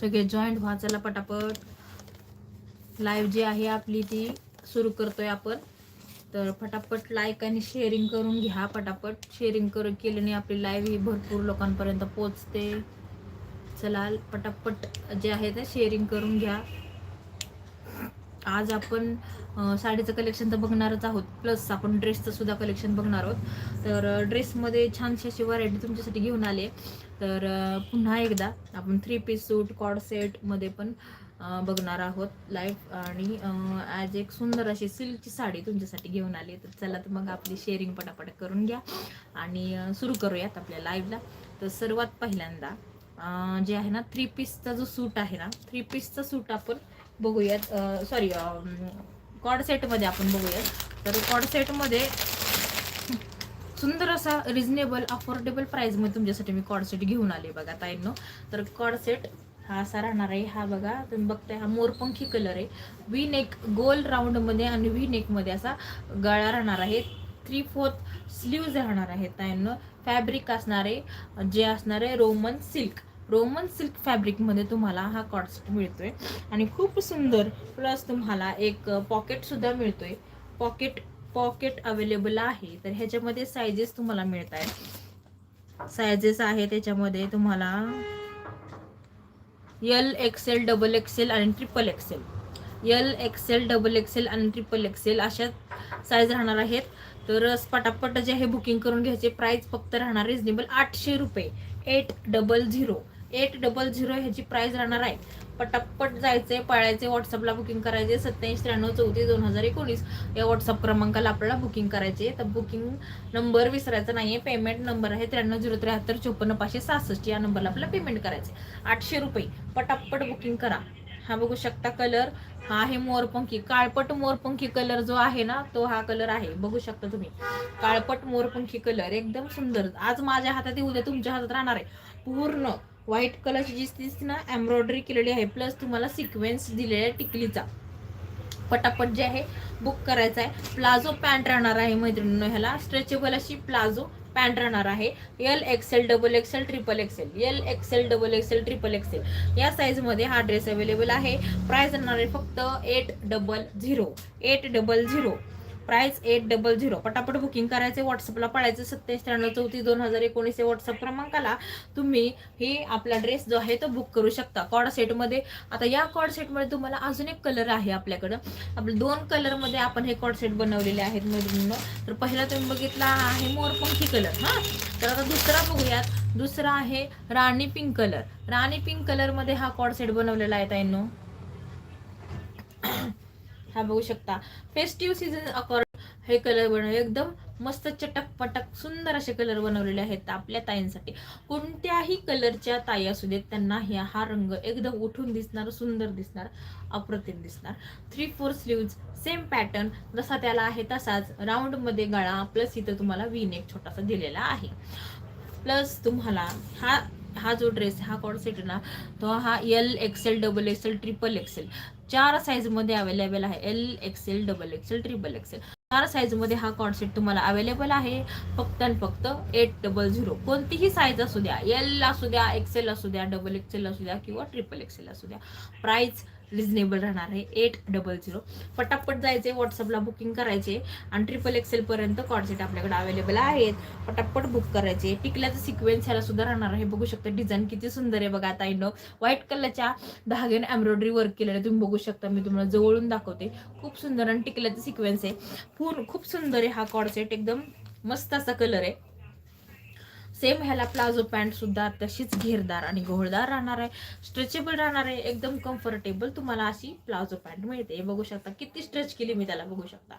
सगळे जॉईंट व्हा चला पटापट. लाईव्ह जी आहे आपली ती सुरू करतोय आपण. तर पटापट लाईक आणि शेअरिंग करून घ्या पटापट. शेअरिंग कर केल्याने आपली लाईव्ह ही भरपूर लोकांपर्यंत पोचते चला पटापट जे आहे ते शेअरिंग करून घ्या. आज आपण साडीचं कलेक्शन तर बघणारच आहोत. प्लस आपण ड्रेसचं सुद्धा कलेक्शन बघणार आहोत. तर ड्रेसमध्ये छानशी अशी व्हरायटी तुमच्यासाठी घेऊन आले तर पुन्हा एकदा आपण थ्री पीस सूट कॉड सेटमध्ये पण बघणार आहोत लाईव्ह आणि ॲज एक सुंदर अशी सिल्कची साडी तुमच्यासाठी घेऊन आली तर चला तर मग आपली शेअरिंग पटापट करून घ्या. आणि सुरू करूयात आपल्या लाईव्हला तर सर्वात पहिल्यांदा जे आहे ना थ्री पीसचा जो सूट आहे ना थ्री पीसचा सूट आपण बघूयात. सॉरी कॉड सेटमध्ये आपण बघूयात. तर कॉड सेटमध्ये सुंदर असा रिझनेबल अफोर्डेबल प्राईजमध्ये तुमच्यासाठी मी कॉड सेट घेऊन आले बघा ताईंनो. तर कॉड सेट हा असा राहणार आहे. हा बघा तुम्ही बघताय हा मोरपंखी कलर आहे. व्ही नेक गोल राऊंडमध्ये आणि व्ही नेकमध्ये असा गळा राहणार आहे. थ्री फोर्थ स्लीव्ज राहणार आहेत ताईंनो. फॅब्रिक असणार आहे जे असणार आहे रोमन सिल्क रोमन सिल्क फॅब्रिकमध्ये तुम्हाला हा कॉडसेट मिळतोय. आणि खूप सुंदर प्लस तुम्हाला एक पॉकेटसुद्धा मिळतो मिळतोय. पॉकेट पॉकेट अवेलेबल आहे. तर ह्याच्यामध्ये सायजेस तुम्हाला मिळत आहेत सायजेस आहे त्याच्यामध्ये तुम्हाला यल एक्सेल डबल एक्सेल आणि triple XL L XL double XL आणि ट्रिपल एक्सेल अशा साईज राहणार आहेत. तर पटापट जे आहे बुकिंग करून घ्यायचे प्राईस फक्त राहणार रिजनेबल आठशे रुपये. Eight double zero eight double zero ह्याची प्राईज राहणार आहे. पटापट जायचे पळायचे व्हॉट्सअपला बुकिंग करायचे सत्याऐंशी त्र्याण्णव चौतीस दोन हजार एकोणीस. या व्हॉट्सअप क्रमांकाला आपल्याला बुकिंग करायचे तर बुकिंग नंबर विसरायचा आहे पेमेंट नंबर आहे त्र्याण्णव झिरो त्र्याहत्तर चोपन्न पाचशे सहासष्ट. या नंबरला आपल्याला पेमेंट करायचे आठशे रुपये. पटापट बुकिंग करा. हा बघू शकता कलर हा आहे मोरपंखी. काळपट मोरपंखी कलर जो आहे ना तो हा कलर आहे. बघू शकता तुम्ही. काळपट मोरपंखी कलर एकदम सुंदर. आज माझ्या हातात उद्या तुमच्या हातात राहणार आहे. पूर्ण. व्हाईट कलरची जी दिसते ना एम्ब्रॉयडरी केलेली आहे. प्लस तुम्हाला सिक्वेन्स दिलेला आहे टिकलीचा. पटापट जे आहे बुक करायचा आहे. प्लाझो पॅन्ट राहणार आहे मैत्रिणींनो ह्याला. स्ट्रेचेबल अशी प्लाझो पॅन्ट राहणार आहे. L XL double XL triple XL L XL double XL triple XL या साईजमध्ये हा ड्रेस अवेलेबल आहे. प्राईस राहणार आहे फक्त eight double zero eight double zero price eight double zero. पटापट बुकिंग करायचे व्हॉट्सअपला पाळायचं सत्तावीस त्र्याण्णव चौतीस दोन हजार एकोणीस या व्हॉट्सअप क्रमांकाला तुम्ही हे आपला ड्रेस जो आहे तो बुक करू शकता. कॉड सेटमध्ये आता या कॉड सेटमध्ये तुम्हाला अजून एक कलर आहे आपल्याकडं. आपले दोन कलरमध्ये आपण हे कॉड सेट बनवलेले आहेत मैत्रिणींनो तर पहिला तुम्ही बघितला आहे मोरपंखी कलर हां. तर आता दुसरा बघूयात. दुसरा आहे rani pink colour. Rani pink कलरमध्ये हा कॉड सेट बनवलेला आहे ताईनो. हा बघू शकता. फेस्टिव्ह सीझन अकॉर्ड हे कलर बनवले एकदम मस्त चटक पटक सुंदर असे कलर बनवलेले आहेत आपल्या ताईंसाठी. कोणत्याही कलरच्या ताई असू देत त्यांना ह्या हा रंग एकदम उठून दिसणार सुंदर दिसणार अप्रतिम दिसणार. Three four sleeves same pattern जसा त्याला आहे तसाच राऊंडमध्ये गळा प्लस इथं तुम्हाला वीन एक छोटासा दिलेला आहे. प्लस तुम्हाला हा हा जो ड्रेस हा कॉड सेट ना तो हा L XL double XL triple XL चार साईजमध्ये अवेलेबल आहे L XL double XL triple XL चार साईजमध्ये हा कॉड सेट तुम्हाला अवेलेबल आहे. फक्त आणि फक्त एट डबल झिरो कोणतीही साईज असू द्या एल असू द्या एक्सेल असू द्या डबल एक्सेल असू द्या किंवा ट्रिपल एक्सेल असू द्या. प्राईज रिजनेबल राहणार आहे. एट डबल झिरो पटापट जायचे व्हॉट्सअपला बुकिंग करायचे आणि ट्रिपल एक्सेल पर्यंत कॉडसेट आपल्याकडे अवेलेबल आहेत. पटापट बुक करायचे टिकल्याचं सिक्वेन्स ह्याला सुद्धा राहणार आहे. बघू शकता डिझाईन किती सुंदर आहे बघा आता. इनो व्हाईट कलरच्या धाग्याने एम्ब्रॉयडरी वर्क केलेलं तुम्ही बघू शकता. मी तुम्हाला जवळून दाखवते. खूप सुंदर आणि टिकल्याचं सिक्वेन्स आहे. पूर्ण खूप सुंदर आहे हा कॉडसेट एकदम मस्त असा कलर आहे. सेम ह्याला प्लाझो पॅन्ट सुद्धा तशीच घेरदार आणि घोळदार राहणार आहे. स्ट्रेचेबल राहणार आहे. एकदम कम्फर्टेबल तुम्हाला अशी प्लाझो पॅन्ट मिळते. बघू शकता. किती स्ट्रेच केली मी त्याला बघू शकता.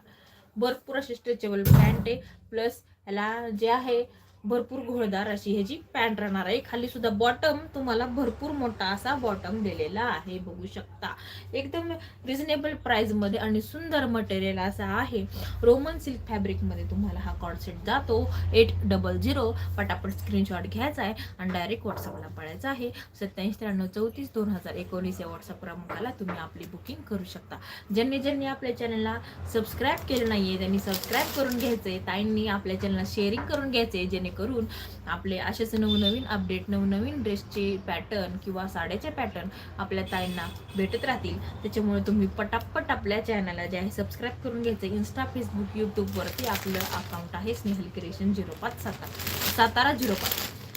भरपूर अशी स्ट्रेचेबल पॅन्ट आहे. प्लस ह्याला जे आहे भरपूर घोळदार अशी ह्याची पॅन्ट राहणार आहे खाली सुद्धा बॉटम तुम्हाला भरपूर मोठा असा बॉटम दिलेला आहे बघू शकता. एकदम रिझनेबल प्राईजमध्ये आणि सुंदर मटेरियल असा आहे. रोमन सिल्क फॅब्रिकमध्ये तुम्हाला हा कॉडसेट जातो. एट डबल झिरो पटापट स्क्रीनशॉट घ्यायचा आहे आणि डायरेक्ट व्हॉट्सअपला पळायचा आहे. सत्याऐंशी त्र्याण्णव चौतीस दोन हजार एकोणीस या व्हॉट्सअप क्रमांकाला तुम्ही आपली बुकिंग करू शकता. ज्यांनी ज्यांनी आपल्या चॅनलला सबस्क्राईब केलं नाही आहे त्यांनी सबस्क्राईब करून घ्यायचं आहे ताईंनी आपल्या चॅनलला शेअरिंग करून घ्यायचंय जेणेकरून करून आपले असेच नवनवीन अपडेट नवनवीन ड्रेसचे पॅटर्न किंवा साड्याचे पॅटर्न आपल्या ताईंना भेटत राहतील. त्याच्यामुळे तुम्ही पटापट आपल्या चॅनलला जे आहे सबस्क्राईब करून घ्यायचं. इन्स्टा फेसबुक यूट्यूबवरती आपलं अकाउंट आहे स्नेहल क्रिएशन झिरो पाच सातारा. सातारा झिरो पाच.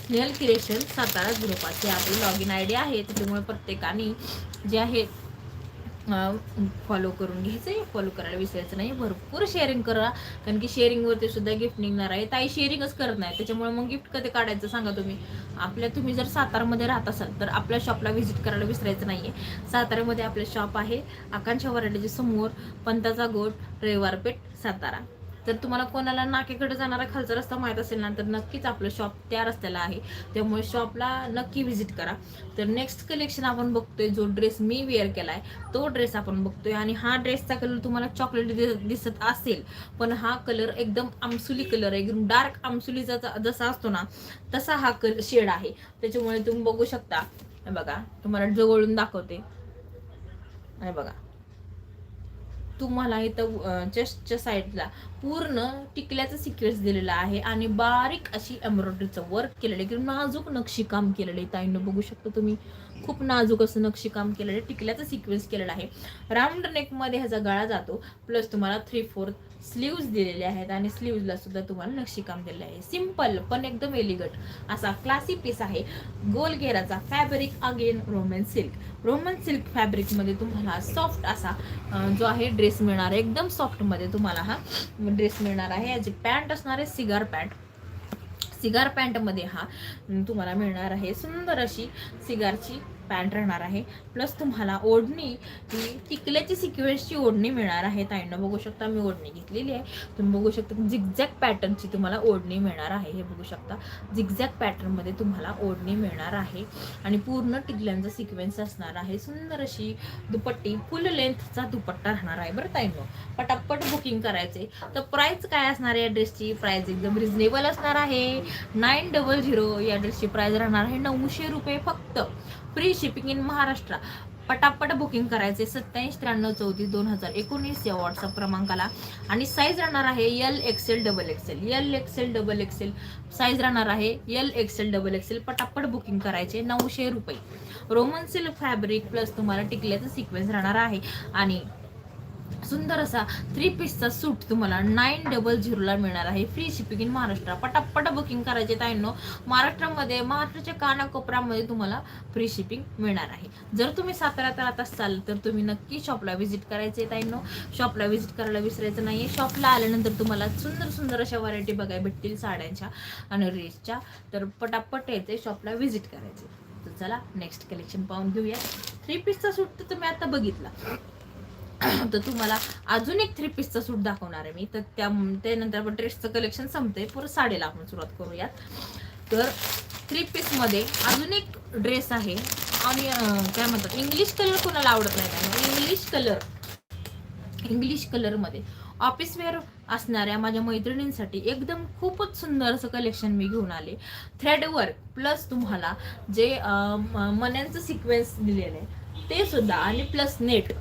स्नेहल क्रिएशन सातारा झिरो पाच. हे आपली लॉग इन आय डी आहे. त्याच्यामुळे प्रत्येकाने जे आहे फॉलो करून घ्यायचं आहे. फॉलो करायला विसरायचं नाही. भरपूर शेअरिंग करा. कारण की शेअरिंगवरती सुद्धा गिफ्ट निघणार आहे. ताई शेअरिंगच करत नाही. त्याच्यामुळे मग गिफ्ट कधी काढायचं सांगा तुम्ही? आपल्या तुम्ही जर सातारामध्ये राहत असाल तर आपल्या शॉपला व्हिजिट करायला विसरायचं नाही आहे साताऱ्यामध्ये आपलं शॉप आहे. आकांक्षा वराड्याच्या समोर पंताचा गोट रविवारपेठ सातारा. तर तुम्हाला कोणाला नाकेकडे जाणारा खालचा रस्ता माहीत असेल ना तर नक्कीच आपलं शॉप त्या रस्त्याला आहे. त्यामुळे शॉपला नक्की व्हिजिट करा. तर नेक्स्ट कलेक्शन आपण बघतोय जो ड्रेस मी वेअर आहे तो ड्रेस आपण बघतोय. आणि हा ड्रेसचा कलर तुम्हाला चॉकलेट दिसत असेल पण हा कलर एकदम आमसुली कलर आहे. एकदम डार्क आमसुलीचा जसा असतो ना तसा हा कल शेड आहे. त्याच्यामुळे तुम्ही बघू शकता. बघा तुम्हाला जवळून दाखवते. हे बघा. तुम्हाला इथं चेस्टच्या साईडला पूर्ण टिकल्याचं सिक्वेन्स दिलेला आहे आणि बारीक अशी एम्ब्रॉयडरीचं वर्क केलेलं आहे. किंवा नाजूक नक्षीकाम केलेलं आहे ताईनं बघू शकता तुम्ही. खूप नाजूक असं नक्षीकाम केलेलं आहे टिकल्याचं सिक्वेन्स केलेला आहे. राऊंड नेकमध्ये ह्याचा गळा जातो प्लस तुम्हाला थ्री फोर्थ स्लीव्ज दिलेले आहेत आणि स्लीव्जला सुद्धा तुम्हाला नक्षीकाम दिलेलं आहे. सिंपल पण एकदम एलिगट असा क्लासी पीस आहे. गोल घेराचा fabric again Roman silk Roman silk फॅब्रिकमध्ये तुम्हाला सॉफ्ट असा जो आहे ड्रेस मिळणार आहे. एकदम सॉफ्टमध्ये तुम्हाला हा ड्रेस मिळणार आहे. याची पॅन्ट असणार आहे सिगार पॅन्ट सिगार पॅन्टमध्ये हा तुम्हाला मिळणार आहे सुंदर अशी सिगारची पॅन्ट राहणार आहे. प्लस तुम्हाला ओढणी ही टिकल्याची सिक्वेन्सची ओढणी मिळणार आहे. ताईनं बघू शकता मी ओढणी घेतलेली आहे. तुम्ही बघू शकता झिगझॅक पॅटर्नची तुम्हाला ओढणी मिळणार आहे. हे बघू शकता झिगझॅक पॅटर्नमध्ये तुम्हाला ओढणी मिळणार आहे. आणि पूर्ण टिकल्यांचा सिक्वेन्स असणार आहे. सुंदर अशी दुपट्टी फुल लेंथचा दुपट्टा राहणार आहे बरं ताईंनो. पटापट बुकिंग करायचे. तर प्राईस काय असणार आहे या ड्रेसची प्राईस एकदम रिझनेबल असणार आहे. नाईन डबल झिरो या ड्रेसची प्राईस राहणार आहे नऊशे रुपये फक्त. Free shipping in Maharashtra. पटापट बुकिंग करायचे सत्याऐंशी त्र्याण्णव चौतीस दोन हजार एकोणीस या व्हॉट्सअप क्रमांकाला. आणि साईज राहणार आहे L XL double XL L XL double XL size राहणार आहे एल एक्सेल डबल एक्सेल पटापट बुकिंग करायचे नऊशे रुपये. रोमन सिल्क फॅब्रिक प्लस तुम्हाला टिकल्याचं सिक्वेन्स राहणार आहे. आणि सुंदर असा थ्री पीसचा सूट तुम्हाला नाईन डबल झिरोला मिळणार आहे. फ्री शिपिंग इन महाराष्ट्र पटापट बुकिंग करायचे ताईंनो महाराष्ट्रामध्ये महाराष्ट्राच्या कानाकोपऱ्यामध्ये तुम्हाला फ्री शिपिंग मिळणार आहे. जर तुम्ही साताऱ्यात राहत असाल तर तुम्ही नक्की शॉपला व्हिजिट करायचे ताईंनो शॉपला व्हिजिट करायला विसरायचं नाही शॉपला आल्यानंतर तुम्हाला सुंदर सुंदर अशा व्हरायटी बघायला भेटतील साड्यांच्या आणि ड्रेसच्या. तर पटापट यायचे शॉपला व्हिजिट करायचे. तर चला नेक्स्ट कलेक्शन पाहून घेऊया. थ्री पीसचा सूट तर तुम्ही आता बघितला. तर तुम्हाला अजून एक थ्री पीसचा सूट दाखवणार आहे मी. तर त्या त्यानंतर आपण ड्रेसचं कलेक्शन संपतंय. पुरं साडीला आपण सुरुवात करूयात. तर थ्री पीसमध्ये अजून एक ड्रेस आहे. आणि काय म्हणतात इंग्लिश कलर कोणाला आवडत नाही त्यामुळे इंग्लिश कलर इंग्लिश कलरमध्ये ऑफिस वेअर असणाऱ्या माझ्या मैत्रिणींसाठी एकदम खूपच सुंदर असं कलेक्शन मी घेऊन आले. थ्रेडवर्क प्लस तुम्हाला जे मन्यांचं सिक्वेन्स दिलेलं आहे ते सुद्धा. आणि प्लस नेट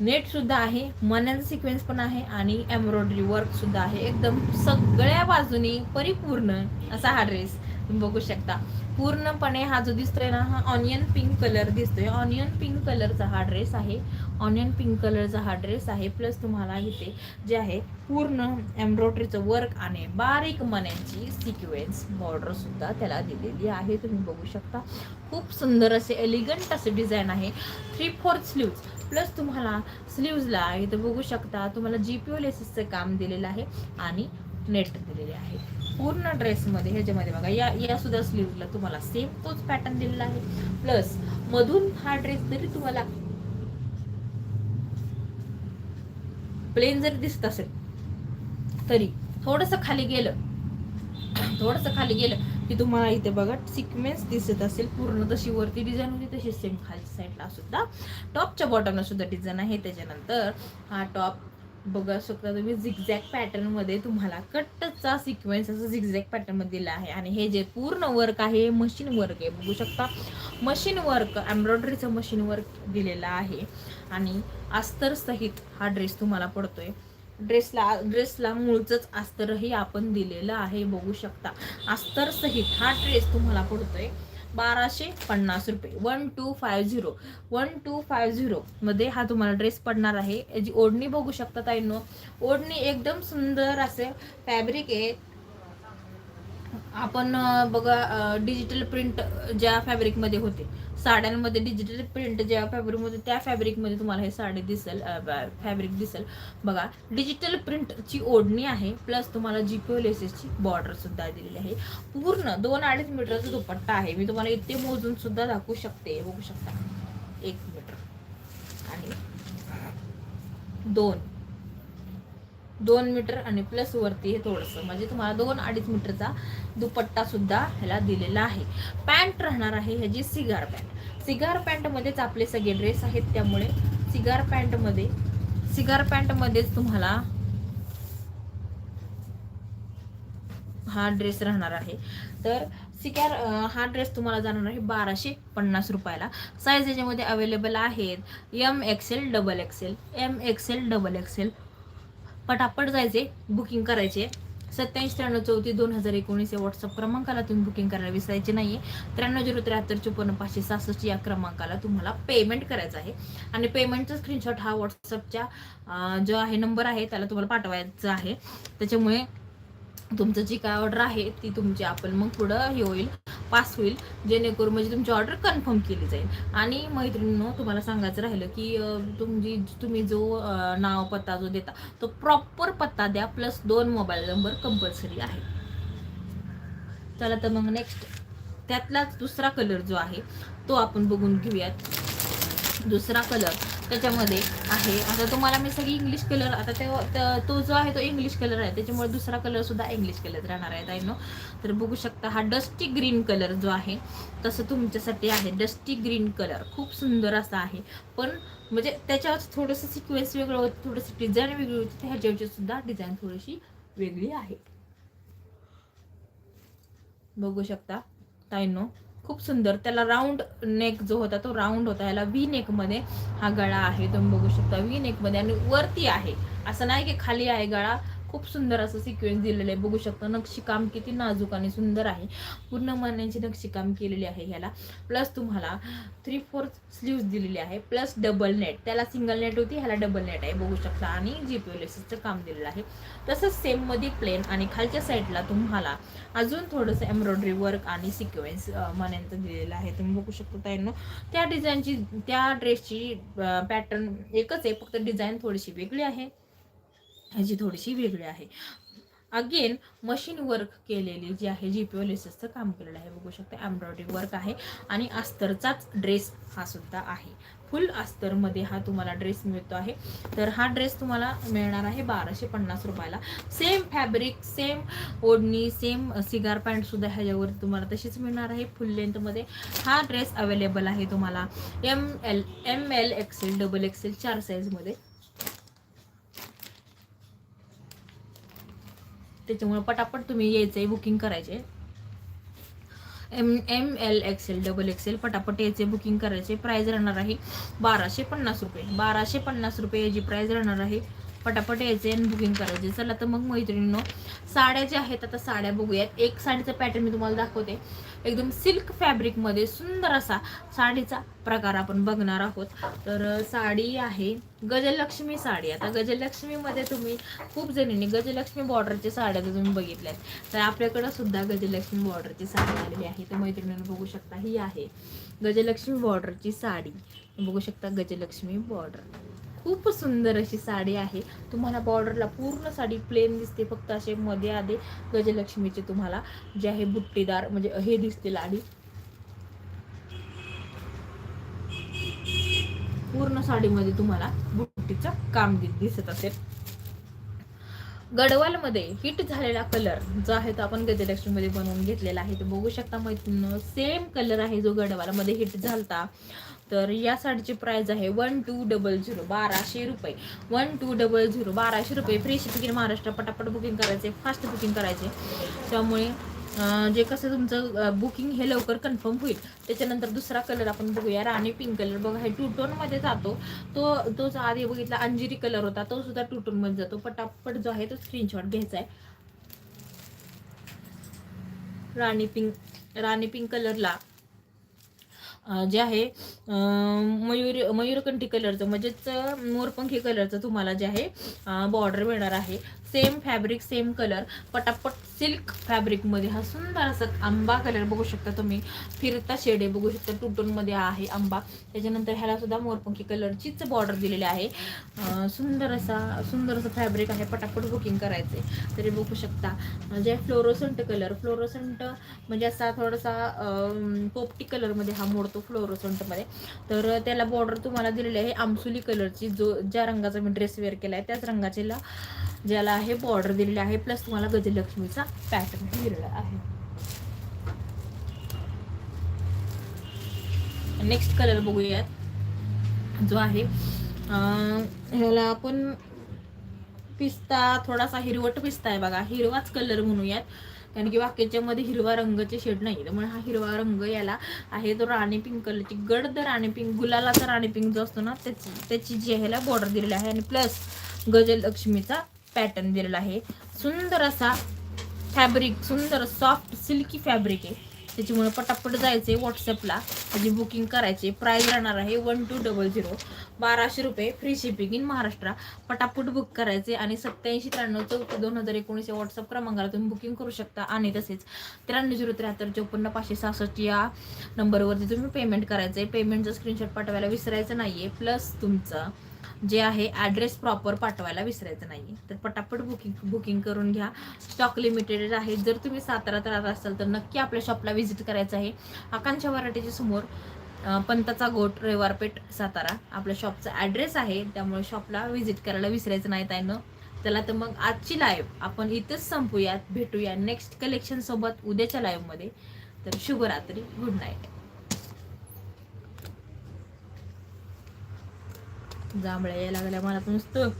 नेटसुद्धा आहे मनाचा सिक्वेन्स पण आहे आणि एम्ब्रॉयडरी वर्क सुद्धा आहे. एकदम सगळ्या बाजूनी परिपूर्ण असा हा ड्रेस तुम्ही बघू शकता. पूर्णपणे हा जो दिसतोय ना हा ऑनियन पिंक कलर दिसतोय. ऑनियन पिंक कलरचा हा ड्रेस आहे. ऑनियन पिंक कलरचा हा ड्रेस आहे. प्लस तुम्हाला इथे जे आहे पूर्ण एम्ब्रॉयडरीचं वर्क आणि बारीक मन्यांची सिक्वेन्स बॉर्डर सुद्धा त्याला दिलेली आहे. तुम्ही बघू शकता. खूप सुंदर असे एलिगंट असे डिझाईन आहे. थ्री फोर्थ स्लीव्ज प्लस तुम्हाला स्लीव्जला इथं बघू शकता तुम्हाला जी पी ओ लेसेसचं काम दिलेलं आहे आणि नेट दिलेले आहे. पूर्ण ड्रेसमध्ये ह्याच्यामध्ये बघा या या सुद्धा स्लीव्हला तुम्हाला सेम तोच पॅटर्न दिलेला आहे. प्लस मधून हा ड्रेस जरी तुम्हाला प्लेन जरी दिसत असेल तरी थोडंसं खाली गेलं थोडंसं खाली गेलं की तुम्हाला इथे बघा सिक्वेन्स दिसत असेल पूर्ण तशी वरती डिझाईन होती तशी सेम खालच्या साईडला सुद्धा. टॉपच्या बॉटमला सुद्धा डिझाईन आहे. त्याच्यानंतर हा टॉप बघा शकता तुम्ही झिगझॅग पॅटर्नमध्ये तुम्हाला कट्टचा सिक्वेन्स असं झिगझॅग पॅटर्नमध्ये दिला आहे. आणि हे जे पूर्ण वर्क आहे मशीन वर्क आहे. बघू शकता मशीन वर्क एम्ब्रॉयडरीचं मशीन वर्क दिलेलं आहे. आणि अस्तरसहित हा ड्रेस तुम्हाला पडतोय. ड्रेसला ड्रेसला मूळचंच अस्तरही आपण दिलेलं आहे बघू शकता. अस्तर सहित हा ड्रेस तुम्हाला पडतोय बाराशे पन्नास रुपये. One two five zero. One two five झिरोमध्ये हा तुम्हाला ड्रेस पडणार आहे. याची ओढणी बघू शकता ताईनो. ओढणी एकदम सुंदर असे फॅब्रिक आहे. आपण बघा डिजिटल प्रिंट ज्या फॅब्रिकमध्ये होते साड्यांमध्ये डिजिटल प्रिंट ज्या फॅब्रिकमध्ये त्या फॅब्रिकमध्ये तुम्हाला हे साडी दिसेल फॅब्रिक दिसेल. बघा डिजिटल प्रिंटची ओढणी आहे प्लस तुम्हाला जीपीओ लेसेसची बॉर्डरसुद्धा दिलेली आहे. पूर्ण दोन अडीच मीटरचा दुपट्टा आहे. मी तुम्हाला इथे मोजून सुद्धा दाखवू शकते. बघू शकता. एक मीटर. आणि दोन. दोन मीटर आणि प्लस वरती हे थोडंसं. म्हणजे तुम्हाला दोन अडीच मीटरचा दुपट्टा सुद्धा ह्याला दिलेला आहे. पॅन्ट राहणार आहे ह्याची सिगार पॅन्ट सिगार पॅन्टमध्येच आपले सगळे ड्रेस आहेत. त्यामुळे सिगार पॅन्टमध्ये सिगार पॅन्टमध्येच तुम्हाला हा ड्रेस राहणार आहे. तर सिगार हा ड्रेस तुम्हाला जाणार आहे बाराशे पन्नास रुपयाला. साईज याच्यामध्ये अवेलेबल आहेत M XL double XL M XL double XL पटापट जायचे बुकिंग करायचे. सत्याऐंशी त्र्याण्णव चौतीस दोन हजार एकोणीस या व्हॉट्सअप क्रमांकाला तुम्ही बुकिंग करायला विसरायचे नाही आहे त्र्याण्णव झिरो त्र्याहत्तर चोपन्न पाचशे सहासष्ट या क्रमांकाला तुम्हाला पेमेंट करायचं आहे. आणि पेमेंटचा स्क्रीनशॉट हा व्हॉट्सअपच्या जो आहे नंबर आहे त्याला तुम्हाला पाठवायचा आहे. त्याच्यामुळे तुमचं जी काय ऑर्डर आहे ती तुमची आपण मग पुढं हे होईल पास होईल. जेणेकरून म्हणजे तुमची ऑर्डर कन्फर्म केली जाईल. आणि मैत्रिणींनो तुम्हाला सांगायचं राहिलं की तुमची तुम्ही जो नाव पत्ता जो देता तो प्रॉपर पत्ता द्या प्लस दोन मोबाईल नंबर कंपल्सरी आहे. चला तर मग नेक्स्ट त्यातलाच दुसरा कलर जो आहे तो आपण बघून घेऊयात. दुसरा कलर त्याच्यामध्ये आहे. आता तुम्हाला मी सगळी इंग्लिश कलर आता ते तो जो आहे तो इंग्लिश कलर आहे. त्याच्यामुळे दुसरा कलर सुद्धा इंग्लिश कलर राहणार आहे ताईनो तर बघू शकता हा डस्टी ग्रीन कलर जो आहे तसं तुमच्यासाठी आहे डस्टी ग्रीन कलर खूप सुंदर असा आहे. पण म्हणजे त्याच्यावर थोडंसं सिक्वेन्स वेगळं होतं थोडंसं डिझाईन वेगळी होती ह्याच्यावरची सुद्धा डिझाईन थोडीशी वेगळी आहे. बघू शकता ताईनो खूप सुंदर. त्याला राऊंड नेक जो होता तो राऊंड होता. याला व्ही नेकमध्ये हा गळा आहे. तुम्ही बघू शकता व्ही नेकमध्ये आणि वरती आहे. असं नाही की खाली आहे गळा. खूप सुंदर असं सिक्वेन्स दिलेलं आहे. बघू शकता नक्षीकाम किती नाजूक आणि सुंदर आहे. पूर्ण मण्याची नक्षीकाम केलेली आहे ह्याला. प्लस तुम्हाला थ्री फोर्थ स्लीव्स दिलेली आहे. प्लस डबल नेट त्याला सिंगल नेट होती ह्याला डबल नेट आहे. बघू शकता. आणि जीपीओलेसिसचं काम दिलेलं आहे. तसंच सेममध्ये प्लेन आणि खालच्या साईडला तुम्हाला अजून थोडंसं एम्ब्रॉयडरी वर्क आणि सिक्वेन्स मण्यांचं दिलेलं आहे. तुम्ही बघू शकता ताईंनो. त्या डिझाईनची त्या ड्रेसची पॅटर्न एकच आहे. फक्त डिझाईन थोडीशी वेगळी आहे. ह्याची थोडीशी वेगळी आहे. अगेन मशीन वर्क केलेली जी आहे जी पी लेसेसचं काम केलेलं आहे. बघू शकता एम्ब्रॉयडरी वर्क आहे आणि अस्तरचाच ड्रेस हा सुद्धा आहे. फुल अस्तरमध्ये हा तुम्हाला ड्रेस मिळतो आहे. तर हा ड्रेस तुम्हाला मिळणार आहे बाराशे पन्नास रुपयाला. सेम फॅब्रिक सेम ओढणी सेम सिगार पॅन्टसुद्धा ह्याच्यावर तुम्हाला तशीच मिळणार आहे. फुल लेंथमध्ये हा ड्रेस अवेलेबल आहे तुम्हाला M L M L XL double XL चार साईजमध्ये त्याच्यामुळे पटापट तुम्ही यायचंय बुकिंग करायचे M M L XL double XL पटापट याचे बुकिंग करायचे प्राईज राहणार आहे बाराशे पन्नास रुपये. बाराशे पन्नास रुपये याची प्राईज राहणार आहे. पटापट यायचे आणि बुकिंग करायचे. चला तर मग मैत्रिणीनो साड्या ज्या आहेत आता साड्या बघूयात. एक साडीचा पॅटर्न मी तुम्हाला दाखवते. एकदम सिल्क फॅब्रिकमध्ये सुंदर असा साडीचा प्रकार आपण बघणार आहोत. तर साडी आहे गजलक्ष्मी साडी. आता गजलक्ष्मीमध्ये तुम्ही खूप जणींनी गजलक्ष्मी बॉर्डरच्या साड्या जर तुम्ही बघितल्यात. तर आपल्याकडं सुद्धा गजलक्ष्मी बॉर्डरची साडी आलेली आहे. तर मैत्रिणीनं बघू शकता ही आहे गजलक्ष्मी बॉर्डरची साडी. बघू शकता गजलक्ष्मी बॉर्डर खूप सुंदर अशी साडी आहे. तुम्हाला बॉर्डरला पूर्ण साडी प्लेन दिसते फक्त असे मध्ये आधे गजलक्ष्मीचे तुम्हाला जे आहे बुट्टीदार म्हणजे हे दिसते लाडी. पूर्ण साडीमध्ये तुम्हाला बुट्टीचं काम दिसत असेल. गडवालमध्ये हिट झालेला कलर जो आहे तो आपण गजलक्ष्मीमध्ये बनवून घेतलेला आहे. तो बघू शकता मैत्रिणी सेम कलर आहे जो गडवालमध्ये हिट झालता. तर या साडीची प्राइस आहे वन टू डबल झिरो बाराशे रुपये. वन टू डबल झिरो बाराशे रुपये. फ्री शिपिंग महाराष्ट्र पटापट बुकिंग करायचे फास्ट बुकिंग करायचे. त्यामुळे जे कसं तुमचं बुकिंग हे लवकर कन्फर्म होईल. त्याच्यानंतर दुसरा कलर आपण बघूया. राणी पिंक कलर बघा हे टू टोनमध्ये जातो. तो तोच आधी बघितला अंजिरी कलर होता तो सुद्धा टू टोनमध्ये जातो. पटापट जो आहे तो स्क्रीनशॉट घ्यायचा आहे. राणी पिंक राणी पिंक कलरला जे आहे मयूर मयूरकंठी कलरचं म्हणजेच मोरपंखी कलरचं तुम्हाला जे आहे बॉर्डर मिळणार आहे. सेम फॅब्रिक सेम कलर पटापट सिल्क फॅब्रिकमध्ये हा सुंदर असा आंबा कलर बघू शकता तुम्ही. फिरता शेड आहे बघू शकता. टुटूनमध्ये आहे आंबा. त्याच्यानंतर ह्याला सुद्धा मोरपंखी कलरचीच बॉर्डर दिलेली आहे. सुंदर असा सुंदर असं फॅब्रिक आहे. पटापट बुकिंग करायचे तरी बघू शकता. जे फ्लोरोसंट कलर फ्लोरोसंट म्हणजे असा थोडासा पोपटी कलरमध्ये हा मोडतो फ्लोरोसंटमध्ये तर त्याला बॉर्डर तुम्हाला दिलेली आहे आमसुली कलरची जो ज्या रंगाचा मी ड्रेस वेअर केला आहे त्याच रंगाचेला ज्याला आहे बॉर्डर दिलेली आहे प्लस तुम्हाला गजलक्ष्मीचा पॅटर्न दिलेला आहे. नेक्स्ट कलर बघूयात. जो आहे ह्याला आपण पिस्ता थोडासा हिरवट पिस्ता आहे बघा. हिरवाच कलर म्हणूयात. कारण की बाकीच्यामध्ये हिरवा रंगाचे शेड नाही त्यामुळे हा हिरवा रंग याला आहे तो राणी पिंक कलरची गडद राणी पिंक गुलालाचा राणी पिंक जो असतो ना त्याची त्याची जी आहे बॉर्डर दिलेली आहे. आणि प्लस गजलक्ष्मीचा पॅटर्न दिलेला आहे. सुंदर असा फॅब्रिक सुंदर सॉफ्ट सिल्की फॅब्रिक आहे. त्याच्यामुळे पटापट जायचे व्हॉट्सअपला त्याची बुकिंग करायची प्राईस राहणार आहे वन टू डबल झिरो बाराशे रुपये फ्री शिपिंग इन महाराष्ट्र पटापट बुक करायचे आणि सत्याऐंशी त्र्याण्णव चौदा दोन हजार एकोणीस या व्हॉट्सअप क्रमांकाला तुम्ही बुकिंग करू शकता. आणि तसेच त्र्याण्णव झिरो त्र्याहत्तर चौपन्न पाचशे सहासष्ट या नंबरवरती तुम्ही पेमेंट करायचं आहे पेमेंटचं स्क्रीनशॉट पाठवायला विसरायचं नाही आहे प्लस तुमचं जे आहे ॲड्रेस प्रॉपर पाठवायला विसरायचं नाही तर पटापट बुकिंग बुकिंग करून घ्या. स्टॉक लिमिटेड आहे. जर तुम्ही सातारात राहत असाल तर नक्की आपल्या शॉपला व्हिजिट करायचं आहे. आकांक्षा वराठीच्या समोर पंताचा गोट रविवारपेठ सातारा. आपल्या शॉपचा ॲड्रेस आहे. त्यामुळे शॉपला व्हिजिट करायला विसरायचं नाही त्यानं त्याला तर मग आजची लाईव्ह आपण इथंच संपूयात. भेटूया नेक्स्ट कलेक्शनसोबत उद्याच्या लाईव्हमध्ये तर शुभरात्री. गुड नाईट जांभळ्या यायला लागल्या. मला नुसतं